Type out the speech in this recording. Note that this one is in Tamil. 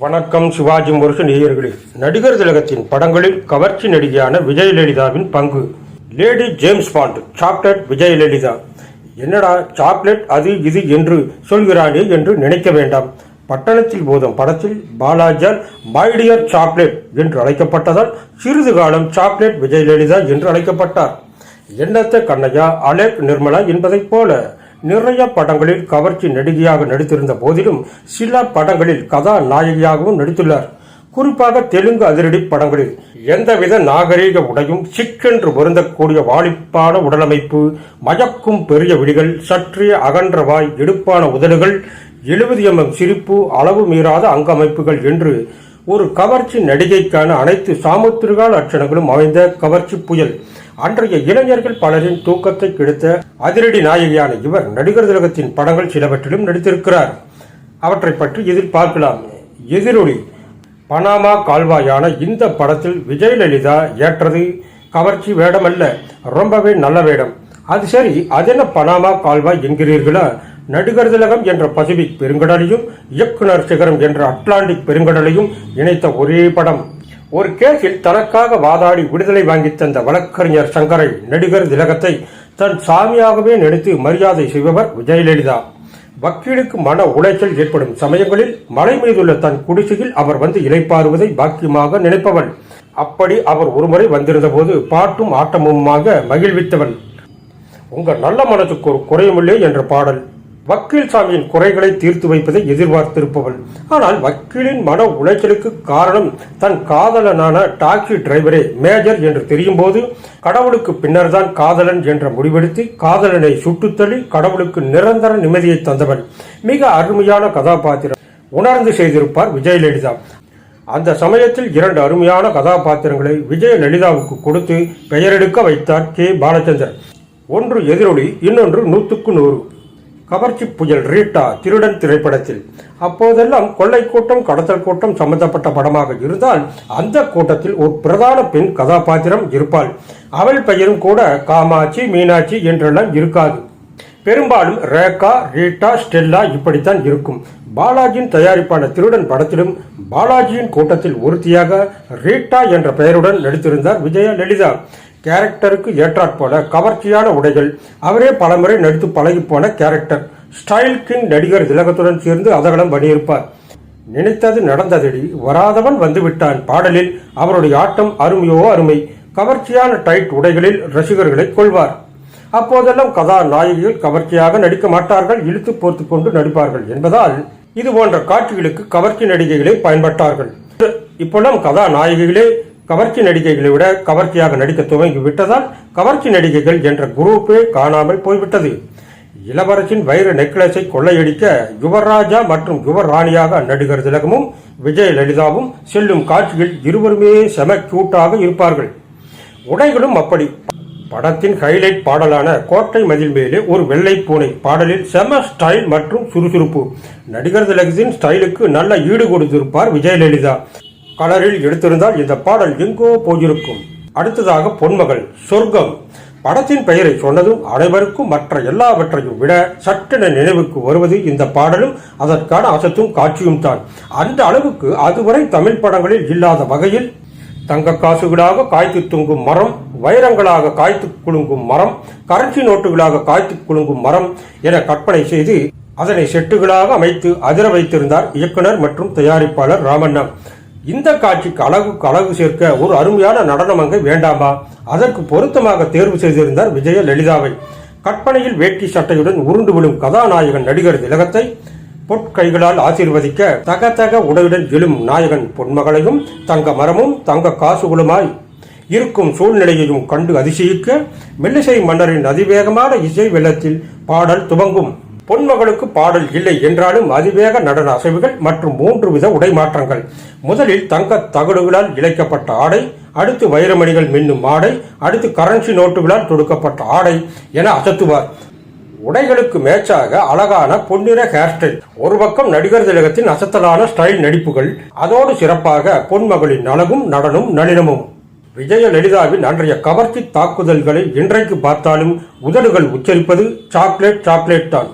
வணக்கம் சிவாஜி முருகன் நேயர்களே. நடிகர் திலகத்தின் படங்களில் கவர்ச்சி நடிகையான விஜயலலிதாவின் பங்கு. Lady James Bond chocolate Vijayalalitha. என்னடா சாக்லேட் அது இது என்று சொல்கிறானே என்று நினைக்க வேண்டாம். பட்டணத்தில் போதும் படத்தில் பாலாஜால் மைடியர் சாக்லேட் என்று அழைக்கப்பட்டதால் சிறிது காலம் சாக்லேட் விஜயலலிதா என்று அழைக்கப்பட்டார். என்னத்த கண்ணையா அலேக் நிர்மலா என்பதைப் போல. நிறைய படங்களில் கவர்ச்சி நடிகையாக நடித்திருந்த போதிலும் சில படங்களில் கதாநாயகியாகவும் நடித்துள்ளார். குறிப்பாக தெலுங்கு அதிரடி படங்களில் எந்தவித நாகரீக உடையும் சிக்கென்று பொருந்தக்கூடிய வாலிப்பான உடலமைப்பு மயக்கும் பெரிய விழிகள் சற்றே அகன்ற வாய் எடுப்பான உதடுகள் எழுபது எம்எம் சிரிப்பு அளவு மீறாத அங்கமைப்புகள் என்று ஒரு கவர்ச்சி நடிகைக்கான அனைத்து சாமுத்திரிகா லட்சணங்களும் அமைந்த கவர்ச்சி புயல். அன்றைய இளைஞர்கள் பலரின் தூக்கத்தை கெடுத்த அதிரடி நாயகியான இவர் நடிகர் திலகத்தின் படங்கள் சிலவற்றிலும் நடித்திருக்கிறார். அவற்றை பற்றி இதில் பார்க்கலாம் எதிரொலி. பனாமா கால்வாயான இந்த படத்தில் விஜயலலிதா ஏற்றது. கவர்ச்சி வேடமல்ல. ரொம்பவே நல்ல வேடம். அது சரி அதென்ன பனாமா கால்வாய் என்கிறீர்களா? நடிகர் திலகம் என்ற பசிபிக் பெருங்கடலையும் இயக்குனர் சிகரம் என்ற அட்லாண்டிக் பெருங்கடலையும் இணைத்த ஒரே படம். ஒரு கேஸில் தனக்காக வாதாடி விடுதலை வாங்கி தந்த வழக்கறிஞர் சங்கரை நடிகர் திலகத்தை தன் சாமியாகவே நினைத்து மரியாதை செய்பவர் விஜயலலிதா. வக்கீலுக்கு மன உளைச்சல் ஏற்படும் சமயங்களில் மலை மீதுள்ள தன் குடிசையில் அவர் வந்து இலைப்பாறுவதை பாக்கியமாக நினைப்பவள். அப்படி அவர் ஒருமுறை வந்திருந்த போது பாட்டும் ஆட்டமுமாக மகிழ்வித்தவள் உங்கள் நல்ல மனதுக்கு ஒரு குறையுமில்லை என்ற பாடல். வக்கீல் சாமியின் குறைகளை தீர்த்து வைப்பதை எதிர்பார்த்திருப்பவள். ஆனால் வக்கீலின் மன உளைச்சலுக்கு காரணம் தன் காதலனான டாக்ஸி டிரைவரே மேஜர் என்று தெரியும் போது கடவுளுக்கு பின்னர்தான் காதலன் என்ற முடிவெடுத்து காதலனை சுட்டுத்தள்ளி கடவுளுக்கு நிரந்தர நிம்மதியை தந்தவள். மிக அருமையான கதாபாத்திரம். உணர்ந்து செய்திருப்பார் விஜயலலிதா. அந்த சமயத்தில் இரண்டு அருமையான கதாபாத்திரங்களை விஜயலலிதாவுக்கு கொடுத்து பெயரெடுக்க வைத்தார் கே. பாலச்சந்தர். ஒன்று எதிரொலி இன்னொன்று நூற்றுக்கு நூறு. கவர்ச்சி புயல் ரீட்டா திருடன் திரைப்படத்தில். அப்போதெல்லாம் கொள்ளை கூட்டம் கடத்தல் கூட்டம் சம்பந்தப்பட்ட படமாக இருந்தால் அந்த கூட்டத்தில் ஒரு பிரதான பெண் கதாபாத்திரம் இருப்பாள். அவள் பெயரும் கூட காமாட்சி மீனாட்சி என்றெல்லாம் இருக்காது. பெரும்பாலும் ரேகா ரீட்டா ஸ்டெல்லா இப்படித்தான் இருக்கும். பாலாஜியின் தயாரிப்பான திருடன் படத்திலும் பாலாஜியின் கூட்டத்தில் ஒருத்தியாக ரீட்டா என்ற பெயருடன் நடித்திருந்தார் விஜயலலிதா கேரக்டருக்கு ஏற்றாற்போல கவர்ச்சியான உடைகள். அவரே பலமுறை நடித்து பழகி போன கேரக்டர். ஸ்டைல் கிங் நடிகர் திலகத்துடன் சேர்ந்து அதகலம் பண்ணியிருப்பார். நினைத்தது நடந்ததடி வராதவன் வந்துவிட்டான் பாடலில். அவருடைய ஆட்டம் அருமையோ அருமை. கவர்ச்சியான டைட் உடைகளில் ரசிகர்களை கொள்வார். அப்போதெல்லாம் கதாநாயகிகள் கவர்ச்சியாக நடிக்க மாட்டார்கள் இழுத்து போர்த்து கொண்டு நடிப்பார்கள் என்பதால் இது போன்ற காட்சிகளுக்கு கவர்ச்சி நடிகைகளை பயன்பட்டார்கள். இப்பெல்லாம் கதாநாயகிகளே கவர்ச்சி நடிகைகளை விட கவர்ச்சியாக நடிக்க துவங்கி விட்டதால் கவர்ச்சி நடிகைகள் என்ற குரூப்பே காணாமல் போய்விட்டது. இளவரசின் வைர நெக்லஸை கொள்ளையடிக்க யுவராஜா மற்றும் யுவராணியாக நடிகர் திலகமும் விஜயலலிதாவும் செல்லும் காட்சியில் இருவருமே செம கியூட்டாக இருப்பார்கள். உடைகளும் அப்படி. படத்தின் ஹைலைட் பாடலான கோட்டை மதில் மேலே ஒரு வெள்ளை பூனை பாடலில் செம ஸ்டைல் மற்றும் சுறுசுறுப்பு. நடிகர் திலகத்தின் ஸ்டைலுக்கு நல்ல ஈடு கொடுத்திருப்பார் விஜயலலிதா கலரில் எடுத்திருந்தால் இந்த பாடல் எங்கோ போயிருக்கும். அடுத்ததாக பொன்மகள் சொர்க்கம். படத்தின் பெயரை சொன்னதும் அனைவருக்கும் மற்ற எல்லாவற்றையும் விட சட்டென நினைவுக்கு வருவது இந்த பாடலும் அதற்கான அசத்தும் காட்சியும் தான். அந்த அளவுக்கு அதுவரை தமிழ் படங்களில் இல்லாத வகையில் தங்க காசுகளாக காய்த்து தூங்கும் மரம் வைரங்களாக காய்த்து குலுங்கும் மரம் கரன்சி நோட்டுகளாக காய்த்து குலுங்கும் மரம் என கற்பனை செய்து அதனை செட்டுகளாக அமைத்து அதிர வைத்திருந்தார் இயக்குனர் மற்றும் தயாரிப்பாளர் ராமண்ணா இந்த காட்சிக்கு அழகு அழகு சேர்க்க ஒரு அருமையான நடனம் அங்கே வேண்டாமா? அதற்கு பொருத்தமாக தேர்வு செய்திருந்தார் விஜய லலிதாவை. கற்பனையில் வேட்டி சட்டையுடன் உருண்டு விழும் கதாநாயகன் நடிகர் திலகத்தை பொற்கைகளால் ஆசீர்வதிக்க தக தக உடையுடன் எழும் நாயகன் பொன்மகளையும் தங்க மரமும் தங்க காசுகளுமாய் இருக்கும் சூழ்நிலையையும் கண்டு அதிசயிக்க மெல்லிசை மன்னரின் அதிவேகமான இசை வெள்ளத்தில் பாடல் துவங்கும். பொன்மகளுக்கு பாடல் இல்லை என்றாலும் அதிவேக நடன அசைவுகள் மற்றும் மூன்று வித உடை மாற்றங்கள். முதலில் தங்க தகடுகளால் இழைக்கப்பட்ட ஆடை அடுத்து வைரமணிகள் மின்னும் ஆடை அடுத்து கரன்சி நோட்டுகளால் தொடுக்கப்பட்ட ஆடை என அசத்துவார். உடைகளுக்கு மேட்சாக அழகான பொன்னிற ஹேர் ஸ்டைல் ஒரு பக்கம் நடிகர் திலகத்தின் அசத்தலான ஸ்டைல் நடிப்புகள் அதோடு சிறப்பாக பொன்மகளின் அழகும் நடனும் நளினமும். விஜயலலிதாவின் அன்றைய கவர்ச்சி தாக்குதல்களை இன்றைக்கு பார்த்தாலும் உதடுகள் உச்சரிப்பது சாக்லேட் சாக்லேட் தான்.